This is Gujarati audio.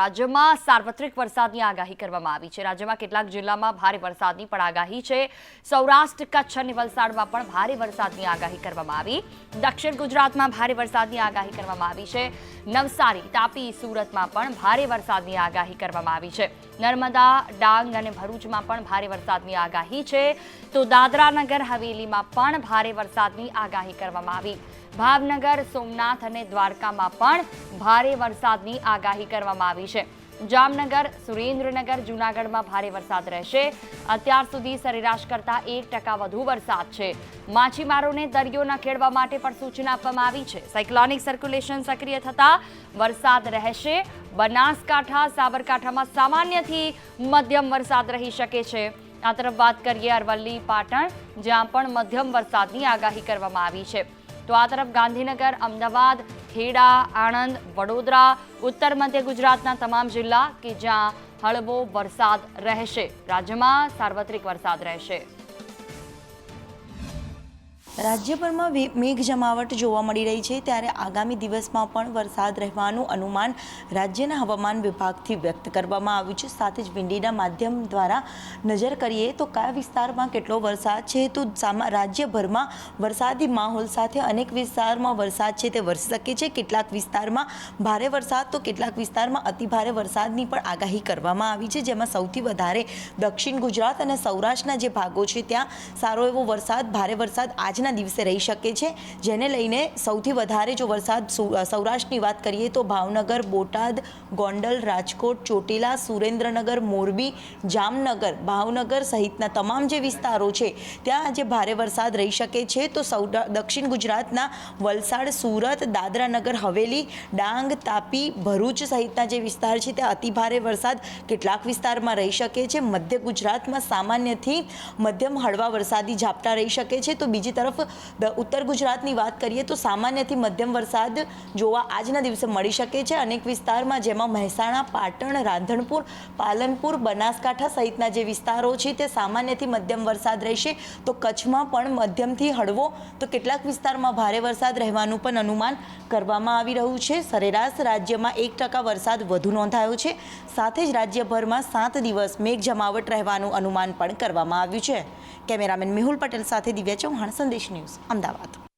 રાજ્યમાં સાર્વત્રિક વરસાદની આગાહી કરવામાં આવી છે. રાજ્યમાં કેટલાક જિલ્લામાં ભારે વરસાદની પણ આગાહી છે. સૌરાષ્ટ્ર, કચ્છ અને વલસાડમાં પણ ભારે વરસાદની આગાહી કરવામાં આવી. દક્ષિણ ગુજરાતમાં ભારે વરસાદની આગાહી કરવામાં આવી છે. નવસારી, તાપી, સુરતમાં પણ ભારે વરસાદની આગાહી કરવામાં આવી છે. નર્મદા, ડાંગ અને ભરૂચમાં પણ ભારે વરસાદની આગાહી છે. તો દાદરા નગર હવેલીમાં પણ ભારે વરસાદની આગાહી કરવામાં આવી. ભાવનગર, સોમનાથ અને દ્વારકામાં પણ ભારે વરસાદની આગાહી કરવામાં આવી છે. જામનગર, સુરેન્દ્રનગર, જૂનાગઢમાં ભારે વરસાદ રહેશે. અત્યાર સુધી સરેરાશ કરતાં એક ટકા વધુ વરસાદ છે. માછીમારોને દરિયો ન ખેડવા માટે પણ સૂચના આપવામાં આવી છે. સાયક્લોનિક સર્ક્યુલેશન સક્રિય થતા વરસાદ રહેશે. બનાસકાંઠા, સાબરકાંઠામાં સામાન્યથી મધ્યમ વરસાદ રહી શકે છે. આ તરફ વાત કરીએ અરવલ્લી, પાટણ, જ્યાં પણ મધ્યમ વરસાદની આગાહી કરવામાં આવી છે. તો આ તરફ ગાંધીનગર, અમદાવાદ, ખેડા, આણંદ, વડોદરા, ઉત્તર મધ્ય ગુજરાતના તમામ જિલ્લા કે જ્યાં હળવો વરસાદ રહેશે. રાજ્યમાં સાર્વત્રિક વરસાદ રહેશે. રાજ્યભરમાં મેઘ જમાવટ જોવા મળી રહી છે ત્યારે આગામી દિવસમાં પણ વરસાદ રહેવાનું અનુમાન રાજ્યના હવામાન વિભાગથી વ્યક્ત કરવામાં આવ્યું છે. સાથે જ વિંડીના માધ્યમ દ્વારા નજર કરીએ તો કયા વિસ્તારમાં કેટલો વરસાદ છે તો રાજ્યભરમાં વરસાદી માહોલ સાથે અનેક વિસ્તારમાં વરસાદ છે તે વરસી શકે છે. કેટલાક વિસ્તારમાં ભારે વરસાદ તો કેટલાક વિસ્તારમાં અતિભારે વરસાદની પણ આગાહી કરવામાં આવી છે, જેમાં સૌથી વધારે દક્ષિણ ગુજરાત અને સૌરાષ્ટ્રના જે ભાગો છે ત્યાં સારો એવો વરસાદ, ભારે વરસાદ આજના દિવસે રહી શકે છે. જેને લઈને સૌથી વધારે જો વરસાદ સૌરાષ્ટ્રની વાત કરીએ તો ભાવનગર, બોટાદ, ગોંડલ, રાજકોટ, ચોટીલા, સુરેન્દ્રનગર, મોરબી, જામનગર, ભાવનગર સહિતના તમામ જે વિસ્તારો છે, ત્યાં આજે ભારે વરસાદ રહી શકે છે. તો સૌ દક્ષિણ ગુજરાતના વલસાડ, સુરત, દાદરાનગર, હવેલી, ડાંગ, તાપી, ભરૂચ સહિતના જે વિસ્તાર છે, ત્યાં અતિભારે વરસાદ કેટલાક વિસ્તારમાં રહી શકે છે. મધ્ય ગુજરાતમાં સામાન્યથી મધ્યમ હળવા વરસાદી ઝાપટા રહી શકે છે. તો બીજી તરફ દ- ઉત્તર ગુજરાતની વાત કરીએ તો સામાન્યથી મધ્યમ વરસાદ જોવા આજના દિવસે મળી શકે છે. અનેક વિસ્તારમાં જેમાં મહેસાણા, પાટણ, રાંધણપુર, પાલનપુર, બનાસકાંઠા સહિતના જે વિસ્તારો છે તે સામાન્યથી મધ્યમ વરસાદ રહેશે. તો કચ્છમાં પણ મધ્યમથી હળવો તો કેટલાક વિસ્તારમાં ભારે વરસાદ રહેવાનું પણ અનુમાન કરવામાં આવી રહ્યું છે. સરેરાશ રાજ્યમાં એક ટકા વરસાદ વધુ નોંધાયો છે. સાથે જ રાજ્યભરમાં સાત દિવસ મેઘ જમાવટ રહેવાનું અનુમાન પણ કરવામાં આવ્યું છે. કેમેરામેન મેહુલ પટેલ સાથે દિવ્યા ચૌહાણ, સંદેશ ન્યૂઝ અમદાવાદ